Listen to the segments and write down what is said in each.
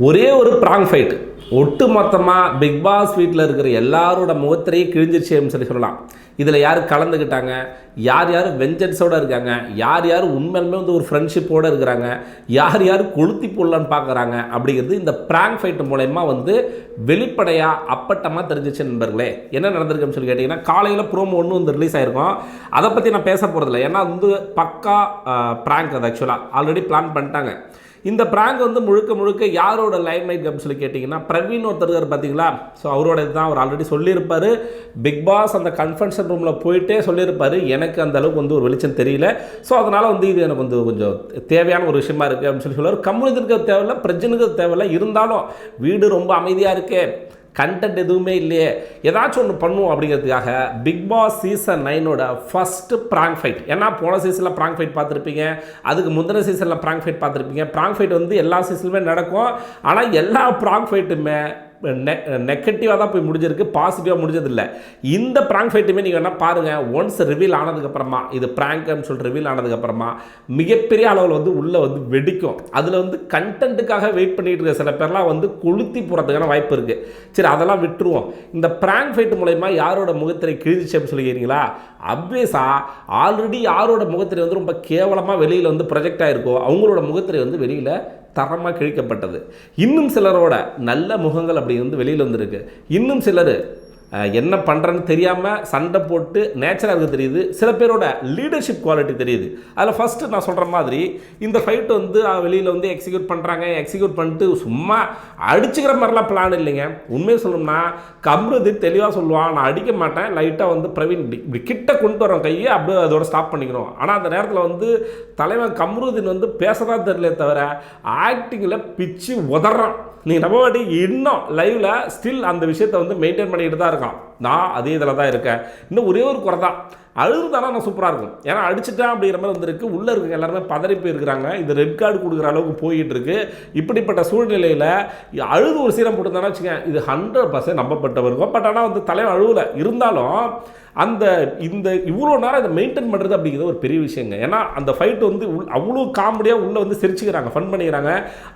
ஒரே ஒரு prong fight ஒட்டு மொத்தமாக பிக் பாஸ் வீட்டில் இருக்கிற எல்லாரோட முகத்திரையே கிழிஞ்சிருச்சேன்னு சொல்லி சொல்லலாம். இதில் யார் கலந்துக்கிட்டாங்க யார் யார் வெஞ்சன்ஸோடு இருக்காங்க? யார் யார் உண்மையிலுமே வந்து ஒரு ஃப்ரெண்ட்ஷிப்போடு இருக்கிறாங்க? யார் யார் கொளுத்தி போடலான்னு பார்க்குறாங்க அப்படிங்கிறது இந்த ப்ராங்க் ஃபைட் மூலயமா வந்து வெளிப்படையாக அப்பட்டமாக தெரிஞ்சிச்சு நண்பர்களே. என்ன நடந்திருக்குன்னு சொல்லி கேட்டிங்கன்னா காலையில் ப்ரோமோ ஒன்று வந்து ரிலீஸ் ஆயிருக்கும். அதை பற்றி நான் பேச போகிறதில்ல ஏன்னா வந்து பக்கா ப்ராங்க் அது ஆக்சுவலாக ஆல்ரெடி பிளான் பண்ணிட்டாங்க. இந்த ப்ராங்க் வந்து முழுக்க முழுக்க யாரோட லைம் லைட் அப்படின்னு சொல்லி கேட்டிங்கன்னா பிரவீன் ஒருத்தர் பார்த்தீங்களா? ஸோ அவரோட இதுதான் அவர் ஆல்ரெடி சொல்லியிருப்பார். பிக் பாஸ் அந்த கன்ஃபென்ஷன் ரூமில் போயிட்டே சொல்லியிருப்பார். எனக்கு அந்த அளவுக்கு வந்து ஒரு வெளிச்சம் தெரியல. ஸோ அதனால் வந்து இது எனக்கு வந்து கொஞ்சம் தேவையான ஒரு விஷயமா இருக்குது அப்படின்னு சொல்லி சொல்லுவார். கம்யூனிட்டிக்கு தேவையில்ல பிரஜனுக்கு தேவையில்லை. இருந்தாலும் வீடு ரொம்ப அமைதியாக இருக்கே. கண்டென்ட் எதுவுமே இல்லையே. ஏதாச்சும் ஒன்று பண்ணுவோம் அப்படிங்கிறதுக்காக பிக் பாஸ் சீசன் நைனோட ஃபஸ்ட்டு ப்ராங்க் ஃபைட் ஏன்னா போன சீசனில் ப்ராங்க் ஃபைட் பார்த்துருப்பீங்க. அதுக்கு முந்தின சீசனில் ப்ராங்க் ஃபைட் பார்த்துருப்பீங்க. ப்ராங்க் ஃபைட் வந்து எல்லா சீசனுமே நடக்கும். ஆனால் எல்லா ப்ராங்க் ஃபைட்டுமே நெகட்டிவாக தான் போய் முடிஞ்சிருக்கு பாசிட்டிவாக முடிஞ்சதில்லை. இந்த ப்ராங்க் ஃபைட்டுமே நீங்கள் வேணால் பாருங்கள் ஒன்ஸ் ரிவீல் ஆனதுக்கப்புறமா இது ப்ராங்க்னு சொல்லிட்டு ரிவீல் ஆனதுக்கப்புறமா மிகப்பெரிய அளவில் வந்து உள்ளே வந்து வெடிக்கும். அதில் வந்து கண்டென்ட்டுக்காக வெயிட் பண்ணிகிட்டு இருக்க சில பேர்லாம் வந்து கொளுத்தி போகிறதுக்கான வாய்ப்பு இருக்குது சரி அதெல்லாம் விட்டுருவோம். இந்த ப்ராங்க் ஃபைட் மூலயமா யாரோட முகத்திரை கிழிஞ்சிச்சு அப்படின்னு சொல்லிக்கிறீங்களா? அப்வியஸாக ஆல்ரெடி யாரோட முகத்திரை வந்து ரொம்ப கேவலமாக வெளியில் வந்து ப்ரொஜெக்ட் ஆகிருக்கோ அவங்களோட முகத்திரை வந்து வெளியில் தரமாக கிழிக்கப்பட்டது. இன்னும் சிலரோட நல்ல முகங்கள் அப்படி வந்து வெளியில் வந்திருக்கு. இன்னும் சிலர் என்ன பண்ணுறேன்னு தெரியாமல் சண்டை போட்டு நேச்சராக இருக்க தெரியுது. சில பேரோட லீடர்ஷிப் குவாலிட்டி தெரியுது. அதில் ஃபஸ்ட்டு நான் சொல்கிற மாதிரி இந்த ஃபைட் வந்து வெளியில் வந்து எக்ஸிக்யூட் பண்ணுறாங்க எக்ஸிக்யூட் பண்ணிட்டு சும்மா அடிச்சுக்கிற மாதிரிலாம் பிளான் இல்லைங்க. உண்மையை சொல்லணும்னா கம்ருதி தெளிவாக சொல்லுவான் நான் அடிக்க மாட்டேன். லைட்டாக வந்து பிரவீன் இப்படி கிட்ட கொண்டு வரோம் கையை அப்படியே அதோட ஸ்டாப் பண்ணிக்கணும். ஆனால் அந்த நேரத்தில் வந்து தலைவன் கம்ருதின் வந்து பேச தான் தெரியல தவிர ஆக்டிங்கில் பிச்சு உதறான். நீ நம்ம வாட்டி இன்னும் லைவில் ஸ்டில் அந்த விஷயத்தை வந்து மெயின்டைன் பண்ணிட்டு தான் இருக்கான். நான் அதே இதில் தான் இருக்கேன். இன்னும் ஒரே ஒரு குறை தான் அழுதுதானா நான் சூப்பராக இருக்கும். ஏன்னா அடிச்சிட்டேன் அப்படிங்கிற மாதிரி வந்திருக்கு. உள்ளே இருக்க எல்லாருமே பதறி போயிருக்கிறாங்க. இது ரெட் கார்டு கொடுக்குற அளவுக்கு போயிட்டு இருக்கு. இப்படிப்பட்ட சூழ்நிலையில் அழுது ஒரு சீரம் போட்டுருந்தானே வச்சுக்கேன் இது ஹண்ட்ரட் பர்சன்ட் நம்பப்பட்டவர் இருக்கும். பட் ஆனால் வந்து தலைவன் அழுவலை. இருந்தாலும் அந்த இந்த இவ்வளோ நேரம் இதை மெயின்டைன் பண்ணுறது அப்படிங்கிறது ஒரு பெரிய விஷயங்க. ஏன்னா அந்த ஃபைட் வந்து உள் அவ்வளோ காமெடியாக உள்ளே வந்து சிரிச்சுக்கிறாங்க ஃபன் பண்ணிக்கிறாங்க.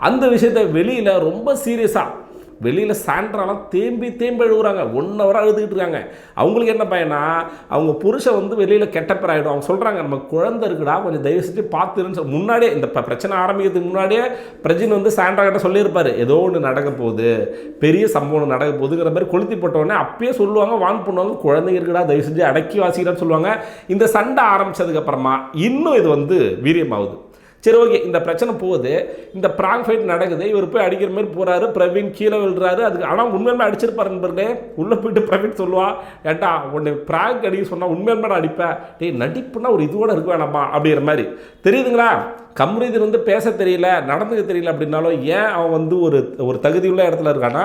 அந்த விஷயத்தை வெளியில் ரொம்ப சீரியஸாக வெளியில் சாண்ட்ராலாம் தேம்பி தேம்பி அழுகுறாங்க ஒன் ஹவராக அழுதுகிட்டு இருக்காங்க. அவங்களுக்கு என்ன பையனா அவங்க புருஷன் வந்து வெளியில் கெட்டப்பர் ஆகிடும் அவங்க சொல்கிறாங்க நம்ம குழந்தை இருக்குடா கொஞ்சம் தயவு செஞ்சு பார்த்துருன்னு சொல்லி முன்னாடியே இந்த ப- பிரச்சனை ஆரம்பிக்கிறதுக்கு முன்னாடியே பிரஜின் வந்து சாண்ட்ரா கிட்ட சொல்லியிருப்பார். ஏதோ ஒன்று நடக்க போகுது பெரிய சம்பவம் நடக்க போகுதுங்கிற மாதிரி கொளுத்தி போட்ட அப்பயே சொல்லுவாங்க வான் பண்ணுவாங்க குழந்தைங்க இருக்குடா தயவு செஞ்சு அடக்கி வாசிக்கிறான்னு சொல்லுவாங்க. இந்த சண்டை ஆரம்பித்ததுக்கப்புறமா இன்னும் இது வந்து வீரியமாகுது. சரி ஓகே இந்த பிரச்சனை போகுது. இந்த ப்ராங் ஃபைட் நடக்குது. இவர் போய் அடிக்கிற மாதிரி போகிறாரு பிரவீன் கீழே விழுறாரு. அதுக்கு ஆனால் உண்மையுமே அடிச்சிருப்பார் நண்பர்களே. உள்ளே போயிட்டு பிரவீன் சொல்லுவா ஏட்டா உன்னை ப்ராங்க் அடிக்க சொன்னால் உண்மையுமே நான் அடிப்பேன். டேய் நடிப்புனா ஒரு இதுவோட இருக்க வேணாமா? அப்படிங்கிற மாதிரி. தெரியுதுங்களா? கம்ரீதன் வந்து பேச தெரியல நடந்துக்க தெரியல அப்படின்னாலும் ஏன் அவன் வந்து ஒரு ஒரு தகுதியுள்ள இடத்துல இருக்கான்னா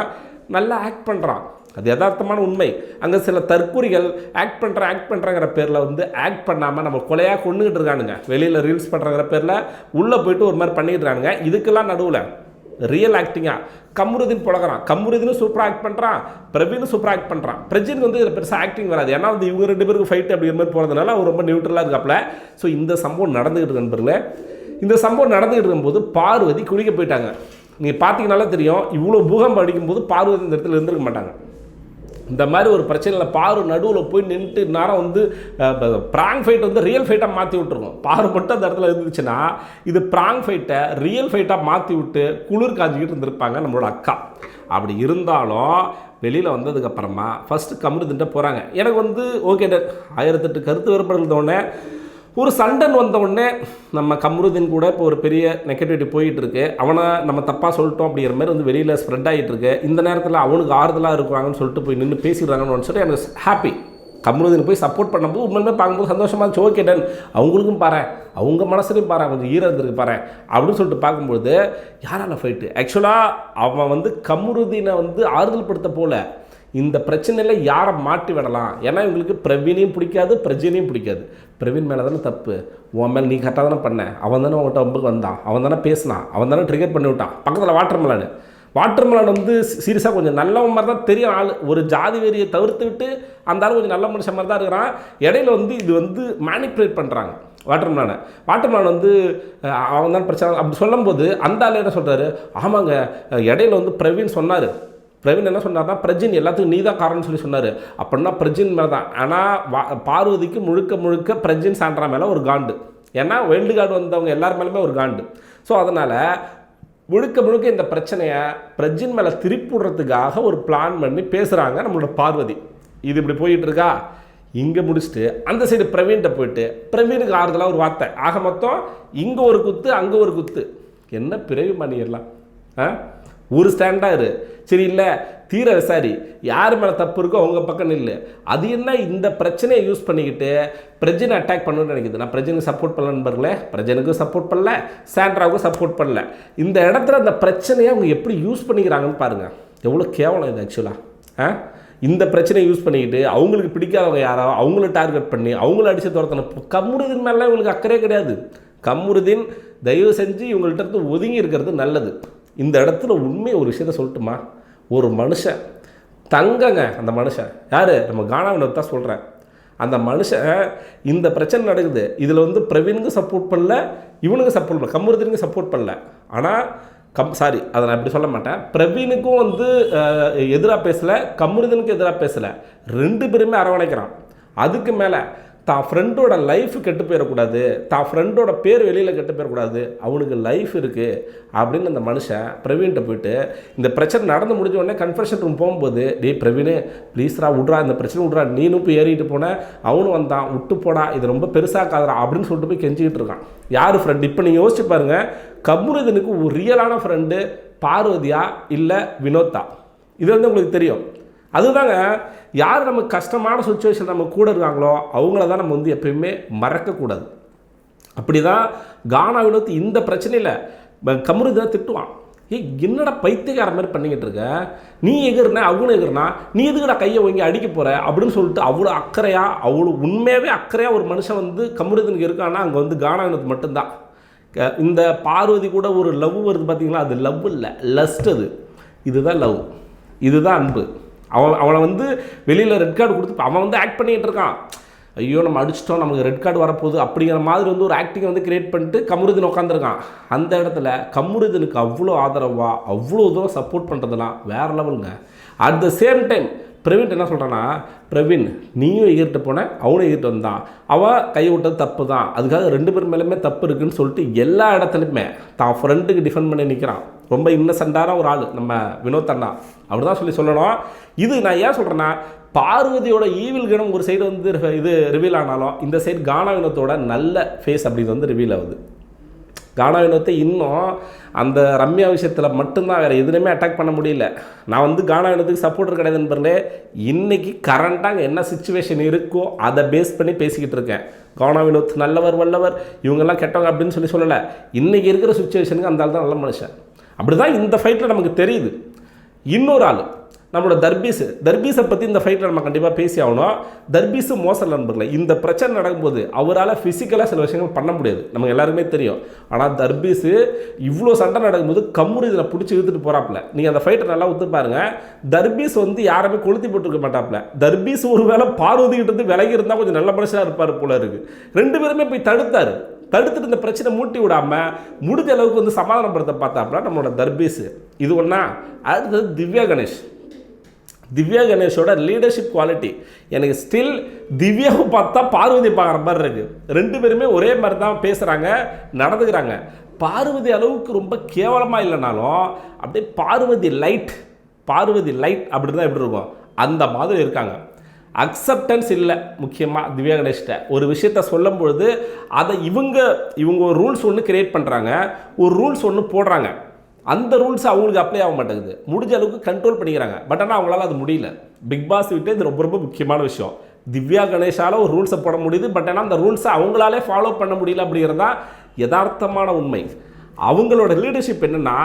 நல்லா ஆக்ட் பண்ணுறான் அது யதார்த்தமான உண்மை. அங்கே சில தற்குறிகள் ஆக்ட் பண்ணுற ஆக்ட் பண்ணுறங்கிற பேரில் வந்து ஆக்ட் பண்ணாமல் நம்ம கொலையாக கொண்டுகிட்டு இருக்கானுங்க. வெளியில் ரீல்ஸ் பண்ணுறங்கிற பேரில் உள்ளே போயிட்டு ஒரு மாதிரி பண்ணிகிட்டு இருக்கானுங்க. இதுக்கெல்லாம் நடுவில் ரியல் ஆக்டிங்காக கம்ருதீன் புழகிறான் கம்ருதீனும் சூப்பராக ஆக்ட் பண்ணுறான் பிரவீனும் சூப்பராக ஆக்ட் பண்ணுறான் பிரஜின் வந்து இதில் பெருசாக ஆக்டிங் வராது. ஏன்னா வந்து இவங்க ரெண்டு பேருக்கு ஃபைட் அப்படிங்கிற மாதிரி போகிறதுனால அவர் ரொம்ப நியூட்ரலாக இருக்காப்புல. ஸோ இந்த சம்பவம் நடந்துகிட்டு இருக்கு நண்பர்களே. இந்த சம்பவம் நடந்துகிட்டு இருக்கும்போது பார்வதி குளிக்க போயிட்டாங்க. நீங்கள் பார்த்தீங்கனாலே தெரியும் இவ்வளோ பூகம்பம் அடிக்கும்போது பார்வதி இந்த இடத்துல இருந்திருக்க மாட்டாங்க. இந்த மாதிரி ஒரு பிரச்சனையில் பாரு நடுவில் போய் நின்றுட்டு நேரம் வந்து ப்ராங் ஃபைட் வந்து ரியல் ஃபைட்டாக மாற்றி விட்டுருவோம். பாரு மட்டும் அந்த இடத்துல இருந்துச்சுன்னா இது ப்ராங் ஃபைட்டை ரியல் ஃபைட்டாக மாற்றி விட்டு குளிர் காஞ்சிக்கிட்டு இருந்திருப்பாங்க நம்மளோட அக்கா. அப்படி இருந்தாலும் வெளியில் வந்ததுக்கப்புறமா ஃபஸ்ட்டு கமருதுன்ட்ட போகிறாங்க எனக்கு வந்து ஓகே ஆயிரத்தெட்டு கருத்து வேறுபாடு ஒரு சண்டன் வந்தவுடனே நம்ம கம்ருதீன் கூட இப்போ ஒரு பெரிய நெகட்டிவிட்டி போயிட்டு இருக்கு அவனை நம்ம தப்பாக சொல்லிட்டோம் அப்படிங்கிற மாதிரி வந்து வெளியில் ஸ்ப்ரெட் ஆகிட்டு இருக்கு இந்த நேரத்தில் அவனுக்கு ஆறுதலாக இருக்கிறாங்கன்னு சொல்லிட்டு போய் நின்று பேசிடுறாங்கன்னு சொல்லிட்டு எனக்கு ஹாப்பி கம்ருதீன் போய் சப்போர்ட் பண்ணும்போது உண்மையுமே பார்க்கும்போது சந்தோஷமாக இருந்துச்சு. ஓகே டன் அவங்களுக்கும் பாரு அவங்க மனசுலையும் பாரு கொஞ்சம் ஈரம் இருந்திருக்கு பாரு அப்படின்னு சொல்லிட்டு பார்க்கும்போது யாரால ஃபைட்டு ஆக்சுவலாக அவன் வந்து கம்ருதீனை வந்து ஆறுதல் படுத்த போல. இந்த பிரச்சனையில் யாரை மாட்டி விடலாம்? ஏன்னா இவங்களுக்கு பிரவீனையும் பிடிக்காது பிரஜினையும் பிடிக்காது. பிரவீன் மேலே தானே தப்பு. உன் மேலே நீ கரெக்டாக தானே பண்ண. அவன் தானே உங்கள்கிட்ட ஒம்புக்கு வந்தான். அவன் தானே பேசினான். அவன் தானே ட்ரிகர் பண்ணி விட்டான். பக்கத்தில் வாட்டர் மெலானு வாட்டர் மெலான் வந்து சீரியஸாக கொஞ்சம் நல்லவன் மாதிரி தான் தெரியும் ஆள். ஒரு ஜாதி வெறியை தவிர்த்து விட்டு அந்த ஆள் கொஞ்சம் நல்ல மனுஷன் மாதிரி தான் இருக்கிறான். இடையில வந்து இது வந்து மேனிப்புலேட் பண்ணுறாங்க வாட்டர்மேனை வாட்டர்மேன் வந்து அவன் தான் பிரச்சனை. அப்படி சொல்லும்போது அந்த ஆள் என்ன சொல்கிறாரு ஆமாங்க இடையில வந்து பிரவீன் சொன்னார். பிரவீன் என்ன சொன்னார்னா பிரஜின் எல்லாத்துக்கும் நீ தான் காரணம்னு சொல்லி சொன்னார். அப்படின்னா பிரஜின் மேலே தான் ஆனால் வா பார்வதிக்கு முழுக்க முழுக்க பிரஜின் சாண்ட்ரா மேலே ஒரு காண்டு. ஏன்னா வைல்டு கார்டு வந்தவங்க எல்லார் மேலேயுமே ஒரு காண்டு. ஸோ அதனால் முழுக்க முழுக்க இந்த பிரச்சனையை பிரஜின் மேலே திருப்பி விடுறதுக்காக ஒரு பிளான் பண்ணி பேசுகிறாங்க நம்மளோட பார்வதி. இது இப்படி போயிட்டு இருக்கா இங்கே முடிச்சுட்டு அந்த சைடு பிரவீன்கிட்ட போயிட்டு பிரவீனுக்கு ஆறுதலாக ஒரு வார்த்தை. ஆக மொத்தம் இங்கே ஒரு குத்து அங்கே ஒரு குத்து. என்ன பிறவி பண்ணிடலாம் ஆ? ஒரு ஸ்டாண்டாக இரு. சரி இல்லை தீர விசாரி. யார் மேலே தப்பு இருக்கோ அவங்க பக்கம் இல்லை அது என்ன இந்த பிரச்சனையை யூஸ் பண்ணிக்கிட்டு பிரஜனை அட்டாக் பண்ணணும்னு நினைக்கிது. நான் பிரஜனுக்கு சப்போர்ட் பண்ணல நண்பர்களே. பிரஜனுக்கும் சப்போர்ட் பண்ணல. சாண்ட்ராவுக்கும் சப்போர்ட் பண்ணல. இந்த இடத்துல அந்த பிரச்சனையை அவங்க எப்படி யூஸ் பண்ணிக்கிறாங்கன்னு பாருங்கள் எவ்வளோ கேவலம் இது ஆக்சுவலாக ஆ. இந்த பிரச்சனையை யூஸ் பண்ணிக்கிட்டு அவங்களுக்கு பிடிக்காதவங்க யாரோ அவங்கள டார்கெட் பண்ணி அவங்கள அடித்து துரத்தணும். கம்முருதின் மேலே இவங்களுக்கு அக்கறையே கிடையாது. கம்முருதின் தயவு செஞ்சு இவங்கள்ட்ட இருந்து ஒதுங்கி இருக்கிறது நல்லது. இந்த இடத்துல உண்மை ஒரு விஷயத்த சொல்லட்டுமா? ஒரு மனுஷன் தங்கங்க அந்த மனுஷன். யார்? நம்ம கானாவினர் தான் சொல்கிறேன் அந்த மனுஷன் இந்த பிரச்சனை நடக்குது. இதில் வந்து பிரவீனுக்கு சப்போர்ட் பண்ணல இவனுக்கு சப்போர்ட் பண்ணல கம்முருதனுக்கு சப்போர்ட் பண்ணல. ஆனால் கம் சாரி அதை நான் இப்படி சொல்ல மாட்டேன். பிரவீனுக்கும் வந்து எதிராக பேசலை கம்முருதனுக்கு எதிராக பேசலை. ரெண்டு பேருமே அரவணைக்கிறான். அதுக்கு மேலே தான் ஃப்ரெண்டோட லைஃப் கெட்டு போயிடக்கூடாது தான் ஃப்ரெண்டோட பேர் வெளியில் கெட்டு போயிடக்கூடாது. அவனுக்கு லைஃப் இருக்குது அப்படின்னு அந்த மனுஷன் பிரவீன்கிட்ட போயிட்டு இந்த பிரச்சனை நடந்து முடிஞ்ச உடனே கன்ஃபர்ஷன் ரூம் போகும்போது டேய் பிரவீனு ப்ளீஸ்ரா விட்றா இந்த பிரச்சனை விட்றா நீனும் போய் ஏறிட்டு போனேன் அவனும் வந்தான் விட்டு போடா இது ரொம்ப பெருசாக்காதரா அப்படின்னு சொல்லிட்டு போய் கெஞ்சிக்கிட்டு இருக்கான். யார் ஃப்ரெண்ட் இப்போ நீங்கள் யோசிச்சு பாருங்கள் கம்முருதனுக்கு ஒரு ரியலான ஃப்ரெண்டு பார்வதியா இல்லை வினோத்தா? இது வந்து உங்களுக்கு தெரியும். அதுதாங்க யார் நமக்கு கஷ்டமான சுச்சுவேஷன் நம்ம கூட இருக்காங்களோ அவங்கள தான் நம்ம வந்து எப்பயுமே மறக்கக்கூடாது. அப்படி தான் கானா வினோத் இந்த பிரச்சனையில் கமருதனை திட்டுவான். ஏய் என்னடா பைத்தியக்கார மாதிரி பண்ணிக்கிட்டு இருக்க? நீ எகிறன அவனும் எகிறனா நீ எதுக்குடா கையை வாங்கி அடிக்க போகிற அப்படின்னு சொல்லிட்டு அவ்வளோ அக்கறையாக அவ்வளோ உண்மையாகவே அக்கறையாக ஒரு மனுஷன் வந்து கமருதனுக்கு இருக்கான்னா அங்கே வந்து கானாவினத்து மட்டும்தான். இந்த பார்வதி கூட ஒரு லவ் வருது பார்த்தீங்களா அது லவ் இல்லை லஸ்ட் அது. இதுதான் லவ். இதுதான் அன்பு. அவன் அவனை வந்து வெளியில் ரெட் கார்டு கொடுத்து அவன் வந்து ஆக்ட் பண்ணிகிட்டு இருக்கான். ஐயோ நம்ம அடிச்சிட்டோம் நமக்கு ரெட் கார்டு வரப்போகுது அப்படிங்கிற மாதிரி வந்து ஒரு ஆக்டிங்கை வந்து கிரியேட் பண்ணிட்டு கமருதன் உட்காந்துருக்கான் அந்த இடத்துல கமருதனுக்கு அவ்வளோ ஆதரவாக அவ்வளோ தூரம் சப்போர்ட் பண்ணுறதுலாம் வேறு லெவலுங்க at the same time Praveen என்ன சொல்கிறான்னா பிரவீன் நீயும் எகிர்ட்டு போன அவனும் எகிர்ட்டு வந்தான். அவன் கை விட்டது தப்பு தான். அதுக்காக ரெண்டு பேர் மேலேயுமே தப்பு இருக்குன்னு சொல்லிட்டு எல்லா இடத்துலையுமே தான் ஃப்ரெண்டுக்கு டிஃபெண்ட் பண்ணி நிற்கிறான் ரொம்ப இன்னசென்ட்டான ஒரு ஆள் நம்ம வினோத் அண்ணா. அப்படி தான் சொல்லி சொல்லணும். இது நான் ஏன் சொல்கிறேன்னா பார்வதியோட ஈவில் கிணம் ஒரு சைடு வந்து இது ரிவீல் ஆனாலும் இந்த சைடு கானா வினோத்தோட நல்ல ஃபேஸ் அப்படிங்கிறது வந்து ரிவீல் ஆகுது. கானா வினோத்தை இன்னும் அந்த ரம்யா விஷயத்தில் மட்டும்தான் வேறு எதுலையுமே அட்டாக் பண்ண முடியல. நான் வந்து கானா வினோத்துக்கு சப்போர்ட்டர் கிடையாது நண்பர்களே. இன்றைக்கி கரண்ட்டாக என்ன சுச்சுவேஷன் இருக்கோ அதை பேஸ் பண்ணி பேசிக்கிட்டு இருக்கேன். கானா வினோத் நல்லவர் வல்லவர் இவங்கெல்லாம் கெட்டவங்க அப்படின்னு சொல்லி சொல்லலை. இன்றைக்கி இருக்கிற சுச்சுவேஷனுக்கு அந்த ஆள் தான் நல்ல மனுஷன். அப்படி தான் இந்த ஃபைட்டில் நமக்கு தெரியுது. இன்னொரு ஆள் நம்மளோட தர்பீஸ் தர்பீஸை பற்றி இந்த ஃபைட்டில் நம்ம கண்டிப்பாக பேசி ஆகணும் தர்பீஸு மோசம் நண்பர்களே இந்த பிரச்சனை நடக்கும்போது அவரால் ஃபிசிக்கலாக சில விஷயங்கள் பண்ண முடியாது. நமக்கு எல்லாருமே தெரியும். ஆனால் தர்பீஸு இவ்வளோ சண்டை நடக்கும்போது கம்முரு இதில் பிடிச்சி இழுத்துட்டு போகிறாப்புல நீங்கள் அந்த ஃபைட்டை நல்லா ஒத்து பாருங்கள் தர்பீஸ் வந்து யாருமே கொளுத்தி போட்டுருக்க மாட்டாப்புல. தர்பீஸ் ஒருவேளை பார்வதிக்கிட்ட இருந்து விலகி இருந்தால் கொஞ்சம் நல்ல மனுஷனாக இருப்பார் போல இருக்குது ரெண்டு பேருமே போய் தடுத்தார். தடுத்துட்டு இந்த பிரச்சனை மூட்டி விடாமல் முடிஞ்ச அளவுக்கு வந்து சமாதானப்படுத்த பார்த்தாப்புல நம்மளோட தர்பீஸு. இது ஒன்றா அடுத்தது திவ்யா கணேஷ். திவ்யா கணேஷோட லீடர்ஷிப் குவாலிட்டி எனக்கு ஸ்டில் திவ்யாவை பார்த்தா பார்வதி பார்க்குற மாதிரி இருக்கு. ரெண்டு பேருமே ஒரே மாதிரி தான் பேசுகிறாங்க நடந்துக்கிறாங்க. பார்வதி அளவுக்கு ரொம்ப கேவலமாக இல்லைனாலும் அப்படியே பார்வதி லைட் பார்வதி லைட் அப்படி தான் எப்படி இருக்கும்? அந்த மாதிரி இருக்காங்க. அக்செப்டன்ஸ் இல்லை முக்கியமாக திவ்யா கணேஷ்கிட்ட. ஒரு விஷயத்த சொல்லும் பொழுது அதை இவங்க இவங்க ஒரு ரூல்ஸ் ஒன்று கிரியேட் பண்ணுறாங்க ஒரு ரூல்ஸ் ஒன்று போடுறாங்க. அந்த ரூல்ஸ் அவங்களுக்கு அப்ளை ஆக மாட்டேங்குது. முடிஞ்ச அளவுக்கு கண்ட்ரோல் பண்ணிக்கிறாங்க. பட் ஆனால் அவங்களால அது முடியல. பிக் பாஸ் விட்டு இது ரொம்ப ரொம்ப முக்கியமான விஷயம். திவ்யா கணேஷால ஒரு ரூல்ஸை போட முடியுது. பட் ஆனால் அந்த ரூல்ஸை அவங்களாலே ஃபாலோ பண்ண முடியல அப்படிங்கிறது தான் யதார்த்தமான உண்மை. அவங்களோட லீடர்ஷிப் என்னென்னா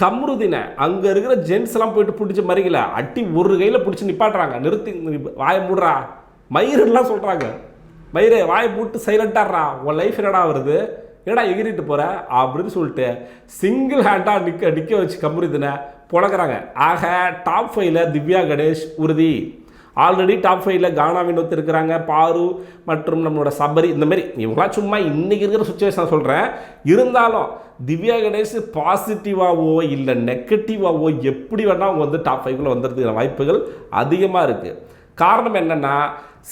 கம்ருதினை அங்கே இருக்கிற ஜென்ஸ்லாம் போயிட்டு பிடிச்சி மறிக்கல. அட்டி ஒரு கையில் பிடிச்சி நிப்பாட்டுறாங்க. நிறுத்தி வாயை மூடுறா. மயிரெல்லாம் சொல்கிறாங்க மயிரே வாயை மூட்டு சைலண்டாடுறா உன் லைஃப் என்னடா வருது? ஏடா எகிரிட்டு போகிற அப்படின்னு சொல்லிட்டு சிங்கிள் ஹேண்டாக நிற்க நிற்க வச்சு கம்ருதினை புழக்கிறாங்க ஆக டாப் ஃபைவ்ல திவ்யா கணேஷ் உறுதி. ஆல்ரெடி டாப் ஃபைவ்ல கானா வினோத் இருக்கிறாங்க. பாரு மற்றும் நம்மளோட சபரி இந்த மாதிரி இவங்களாம் சும்மா இன்றைக்கி இருக்கிற சுச்சுவேஷன் சொல்கிறேன் இருந்தாலும் திவ்யா கணேஷ் பாசிட்டிவாகவோ இல்லை நெகட்டிவாகவோ எப்படி வேணால் அவங்க வந்து டாப் ஃபைவ்ல வந்துடுறதுக்கான வாய்ப்புகள் அதிகமாக இருக்குது காரணம் என்னென்னா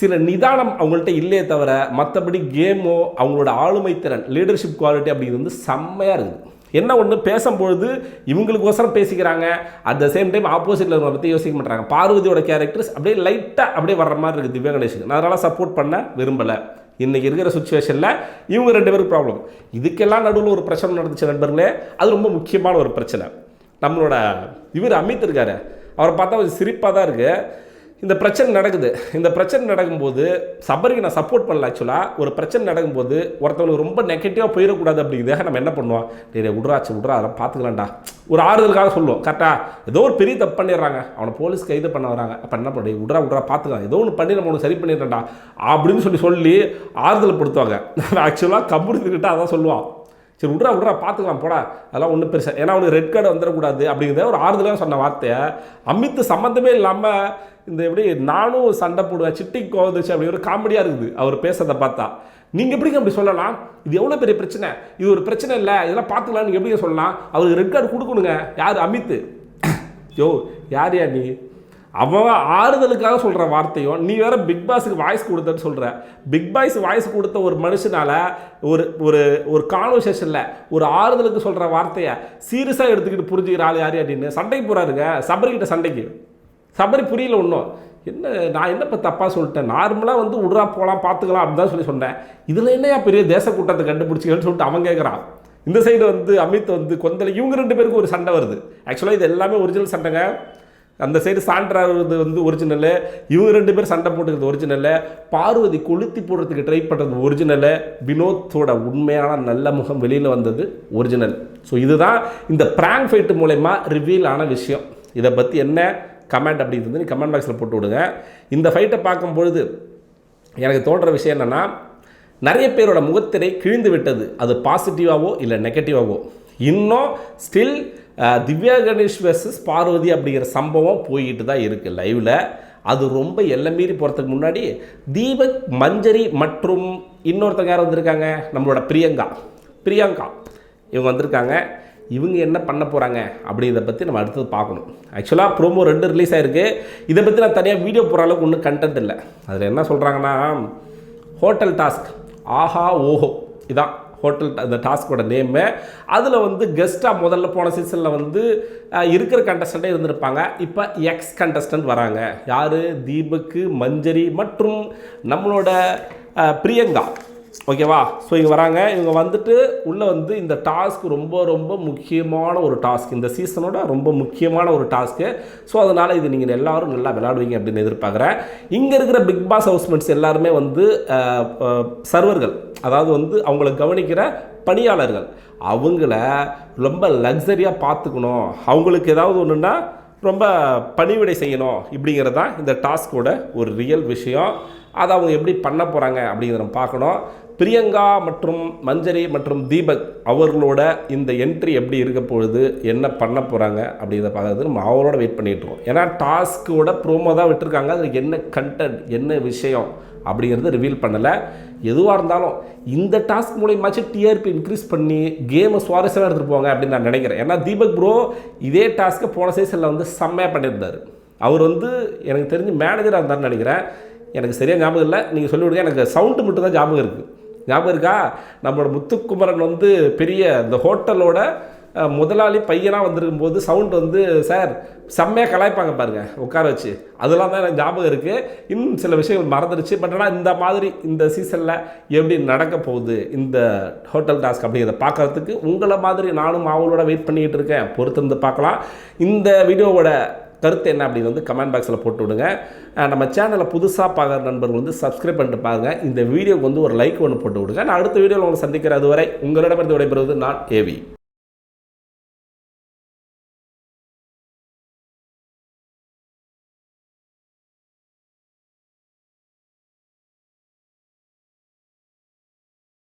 சில நிதானம் அவங்கள்ட்ட இல்லையே தவிர மற்றபடி கேமோ அவங்களோட ஆளுமை திறன் லீடர்ஷிப் குவாலிட்டி அப்படிங்கிறது வந்து செம்மையாக இருக்குது. என்ன ஒன்று பேசும்பொழுது இவங்களுக்கோசரம் பேசிக்கிறாங்க. அட் த சேம் டைம் ஆப்போசிட்டில் இருக்கிற பற்றி யோசிக்க மாட்டாங்க பார்வதியோட கேரக்டர்ஸ் அப்படியே லைட்டாக அப்படியே வர்ற மாதிரி இருக்குது திவ்யா கணேஷுக்கு. நான் அதனால் சப்போர்ட் பண்ண விரும்பலை. இன்றைக்கி இருக்கிற சுச்சுவேஷனில் இவங்க ரெண்டு பேருக்கு ப்ராப்ளம் இதுக்கெல்லாம் நடுவில் ஒரு பிரச்சனை நடந்துச்சு நண்பர்களே. அது ரொம்ப முக்கியமான ஒரு பிரச்சனை. நம்மளோட இவர் அமித் இருக்காரு. அவரை பார்த்தா கொஞ்சம் சிரிப்பாக தான் இருக்குது இந்த பிரச்சனை நடக்குது. இந்த பிரச்சனை நடக்கும்போது சபரிக்கு நான் சப்போர்ட் பண்ணல ஆக்சுவலாக ஒரு பிரச்சனை நடக்கும்போது ஒருத்தவங்களுக்கு ரொம்ப நெகட்டிவாக போயிடக்கூடாது அப்படிங்கிறதாக நம்ம என்ன பண்ணுவோம்? டே விட்றாச்சு விட்றா அதெல்லாம் பார்த்துக்கலாம்டா. ஒரு ஆறுதலுக்காக சொல்லுவோம். கரெக்டாக ஏதோ ஒரு பெரிய தப்பு பண்ணிடுறாங்க. அவனை போலீஸ் கைது பண்ண வராங்க. அப்போ என்ன பண்ணி விட்றா விட்றா பார்த்துக்கலாம். ஏதோ ஒன்று பண்ணி நம்ம உனக்கு சரி பண்ணிடுறேன்டா. அப்படின்னு சொல்லி சொல்லி ஆறுதல் படுத்துவாங்க. ஆக்சுவலாக கம்பெனிக்கிட்ட அதான் சொல்லுவான். சரி விட்றா விட்றா பார்த்துக்கலாம் போடா. அதெல்லாம் ஒன்றும் பெருசாக ஏன்னா அவனுக்கு ரெட் கார்டு வந்துடக்கூடாது அப்படிங்கிறத ஒரு ஆறுதலாக சொன்ன வார்த்தையை அமித் சம்மந்தமே இல்லாமல் இந்த எப்படி நானும் சண்டை போடுவேன் சிட்டி கோவந்துச்சு அப்படி ஒரு காமெடியாக இருக்குது. அவர் பேசுறதை பார்த்தா. நீங்கள் எப்படிங்க அப்படி சொல்லலாம்? இது எவ்வளோ பெரிய பிரச்சனை? இது ஒரு பிரச்சனை இல்லை. இதெல்லாம் பார்த்துக்கலாம் நீங்கள் எப்படிங்க சொல்லலாம்? அவருக்கு ரெட் கார்டு கொடுக்கணுங்க. யார்? அமித் யோ யார் யா நீ? அவன் ஆறுதலுக்காக சொல்கிற வார்த்தையும் நீ வேற பிக் பாஸுக்கு வாய்ஸ் கொடுத்தன்னு சொல்கிற பிக் பாஸ் வாய்ஸ் கொடுத்த ஒரு மனுஷனால ஒரு ஒரு ஒரு கான்வர்சேஷனில் ஒரு ஆறுதலுக்கு சொல்கிற வார்த்தையை சீரியஸாக எடுத்துக்கிட்டு புரிஞ்சுக்கிற ஆள் யார் அப்படின்னு சண்டைக்கு போகிறாருங்க சபரிக்கிட்ட சண்டைக்கு. சபரி புரியல ஒன்றும் என்ன நான் என்ன இப்போ தப்பாக சொல்லிட்டேன் நார்மலாக வந்து விட்றா போகலாம் பார்த்துக்கலாம் அப்படின்னு தான் சொல்லி சொன்னேன். இதில் என்னையா பெரிய தேச கூட்டத்தை கண்டுபிடிச்சிக்கன்னு சொல்லிட்டு அவன் கேட்குறான் இந்த சைடு வந்து அமித் வந்து கொந்தளை இவங்க ரெண்டு பேருக்கும் ஒரு சண்டை வருது. ஆக்சுவலாக இது எல்லாமே ஒரிஜினல் சண்டைங்க. அந்த சைடு சான்றாகிறது வந்து ஒரிஜினலு இவங்க ரெண்டு பேரும் சண்டை போட்டுக்கிறது ஒரிஜினலு பார்வதி கொளுத்தி போடுறதுக்கு ட்ரை பண்ணுறது ஒரிஜினலு வினோத்தோட உண்மையான நல்ல முகம் வெளியில் வந்தது ஒரிஜினல் ஸோ இதுதான் இந்த ப்ராங்க் ஃபைட்டு மூலயமா ரிவீல் ஆன விஷயம். இதை பற்றி என்ன கமெண்ட் அப்படிங்கிறது நீ கமெண்ட் பாக்ஸில் போட்டு விடுங்க. இந்த ஃபைட்டை பார்க்கும்பொழுது எனக்கு தோன்ற விஷயம் என்னென்னா நிறைய பேரோட முகத்திரை கிழிந்து விட்டது. அது பாசிட்டிவாகவோ இல்லை நெகட்டிவாகவோ இன்னும் ஸ்டில் திவ்யா கணேஷ் வெர்சஸ் பார்வதி அப்படிங்கிற சம்பவம் போய்கிட்டு தான் இருக்குது லைவில் அது ரொம்ப எல்லை மீறி போகிறதுக்கு முன்னாடி தீபக் மஞ்சரி மற்றும் இன்னொருத்தங்க யார் வந்திருக்காங்க? நம்மளோட பிரியங்கா. பிரியங்கா. இவங்க வந்திருக்காங்க. இவங்க என்ன பண்ண போகிறாங்க அப்படிங்கிறத பற்றி நம்ம அடுத்தது பார்க்கணும். ஆக்சுவலாக ப்ரோமோ ரெண்டு ரிலீஸ் ஆகிருக்கு இதை பற்றி நான் தனியாக வீடியோ போகிற அளவுக்கு ஒன்றும் கண்டென்ட் இல்லை. அதில் என்ன சொல்கிறாங்கன்னா ஹோட்டல் டாஸ்க் ஆஹா ஓஹோ. இதான். ஹோட்டல் அந்த டாஸ்கோட நேமு அதில் வந்து கெஸ்ட்டாக முதல்ல போன சீசனில் வந்து இருக்கிற கண்டஸ்டண்ட்டே இருந்திருப்பாங்க. இப்போ எக்ஸ் கண்டஸ்டன்ட் வராங்க. யார்? தீபக்கு மஞ்சரி மற்றும் நம்மளோட பிரியங்கா. ஓகேவா? ஸோ இங்கே வராங்க. இவங்க வந்துட்டு உள்ளே வந்து இந்த டாஸ்க் ரொம்ப ரொம்ப முக்கியமான ஒரு டாஸ்க் இந்த சீசனோட ரொம்ப முக்கியமான ஒரு டாஸ்க்கு ஸோ அதனால் இது நீங்கள் எல்லாரும் நல்லா விளையாடுவீங்க அப்படின்னு எதிர்பார்க்குறேன். இங்கே இருக்கிற பிக் பாஸ் ஹவுஸ்மெண்ட்ஸ் எல்லாருமே வந்து சர்வர்கள் அதாவது வந்து அவங்கள கவனிக்கிற பணியாளர்கள். அவங்கள ரொம்ப லக்ஸரியாக பார்த்துக்கணும். அவங்களுக்கு ஏதாவது ஒன்றுன்னா ரொம்ப பணிவிடை செய்யணும். இப்படிங்கிறது தான் இந்த டாஸ்கோட ஒரு ரியல் விஷயம். அதை அவங்க எப்படி பண்ண போகிறாங்க அப்படிங்கிறத நம்ம பார்க்கணும். பிரியங்கா மற்றும் மஞ்சரி மற்றும் தீபக் அவர்களோட இந்த என்ட்ரி எப்படி இருக்க பொழுது என்ன பண்ண போகிறாங்க அப்படிங்கிறத பார்க்கறது நம்ம அவரோட வெயிட் பண்ணிகிட்ருக்கோம் இருக்கோம். ஏன்னா டாஸ்க்கோட ப்ரோமோ தான் விட்டுருக்காங்க. அதில் என்ன கண்டென்ட் என்ன விஷயம் அப்படிங்கிறது ரிவீல் பண்ணலை. எதுவாக இருந்தாலும் இந்த டாஸ்க் மூலியமாச்சும் டிஆர்பி இன்க்ரீஸ் பண்ணி கேமை சுவாரஸ்யமாக எடுத்துகிட்டு போங்க அப்படின்னு நான் நினைக்கிறேன். ஏன்னா தீபக் ப்ரோ இதே டாஸ்க்கை போன சீசனில் வந்து செம்மையாக பண்ணியிருந்தார். அவர் வந்து எனக்கு தெரிஞ்சு மேனேஜராக இருந்தார்னு நினைக்கிறேன். எனக்கு சரியாக ஞாபகம் இல்லை. நீங்கள் சொல்லி விடுங்க. எனக்கு சவுண்டு மட்டும் தான் ஞாபகம் இருக்குது ஞாபகம் இருக்கா? நம்மளோட முத்துக்குமரன் வந்து பெரிய இந்த ஹோட்டலோட முதலாளி பையனாக வந்திருக்கும் போது சவுண்ட் வந்து சார் செம்மையாக கலாய்ப்பாங்க பாருங்கள் உட்கார வச்சு. அதெல்லாம் தான் எனக்கு ஞாபகம் இருக்குது இன்னும் சில விஷயங்கள் மறந்துடுச்சு பட் ஆனால் இந்த மாதிரி இந்த சீசனில் எப்படி நடக்க போகுது இந்த ஹோட்டல் டாஸ்க் அப்படிங்கிறத பார்க்கறதுக்கு உங்களை மாதிரி நானும் அவங்களோட வெயிட் பண்ணிக்கிட்டு இருக்கேன். பொறுத்திருந்து பார்க்கலாம். இந்த வீடியோவோட கருத்து என்ன அப்படின்னு வந்து கமெண்ட் பாக்ஸில் போட்டு விடுங்க. நம்ம சேனலை புதுசாக பார்க்குற நண்பர்கள் வந்து சப்ஸ்கிரைப் பண்ணிட்டு பாருங்கள் இந்த வீடியோக்கு வந்து ஒரு லைக் ஒன்று போட்டு விடுங்க. நான் அடுத்த வீடியோவில் உங்களை சந்திக்கிற அதுவரை உங்களிடமிருந்து விடைபெறுவது நான் ஏவி